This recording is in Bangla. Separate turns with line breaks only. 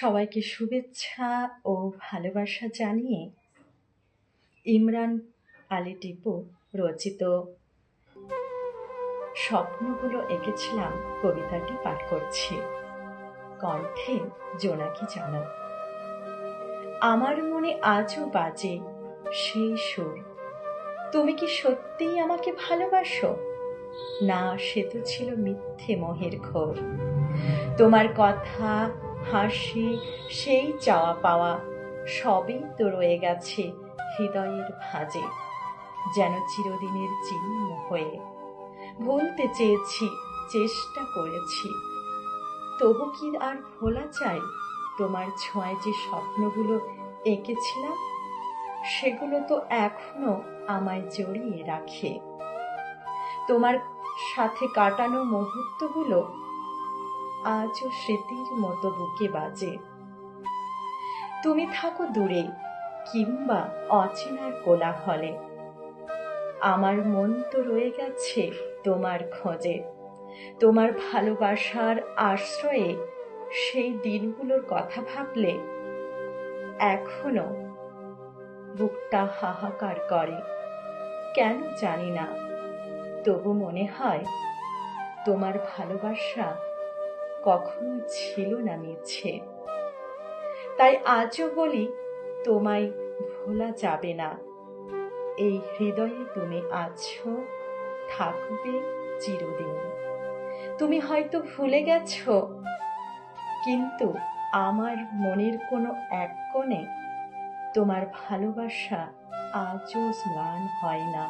সবাইকে শুভেচ্ছা ও ভালোবাসা জানিয়ে ইমরান আলী টিপু রচিত স্বপ্নগুলো এঁকেছিলাম কবিতাটি পাঠ করছি। কণ্ঠে জোনাকি জানো আমার মনে আজও বাজে সেই সুর। তুমি কি সত্যিই আমাকে ভালোবাসো? না, সে তো ছিল মিথ্যে মোহের ঘোর। তোমার কথা হাসি, সেই চাওয়া পাওয়া সবই তো রয়ে গেছে হৃদয়ের ভাঁজে। যেন চিরদিনের চিহ্ন হয়ে ভুলতে চেয়েছি, চেষ্টা করেছি। তবু কি আর ভোলা চাই? তোমার ছোঁয়ায় যে স্বপ্নগুলো এঁকেছিলাম, সেগুলো তো এখনও আমায় জড়িয়ে রাখে। তোমার সাথে কাটানো মুহূর্তগুলো আজও স্মৃতির মতো বুকে বাজে। তুমি থাকো দূরে, কিংবা অচেনার কোলাহলে। আমার মন তো রয়ে গেছে তোমার খোঁজে। তোমার ভালোবাসার আশ্রয়ে সেই দিনগুলোর কথা ভাবলে এখনও বুকটা হাহাকার করে। কেন জানি না, তবু মনে হয় তোমার ভালোবাসা কখনো ছিল না মিছে। তাই আজও বলি, তোমায় ভোলা যাবে না। এই হৃদয়ে তুমি আছো, থাকবে চিরদিন। তুমি হয়তো ভুলে গেছো, কিন্তু আমার মনের কোনো এক কোণে তোমার ভালোবাসা আজও স্নান হয় না।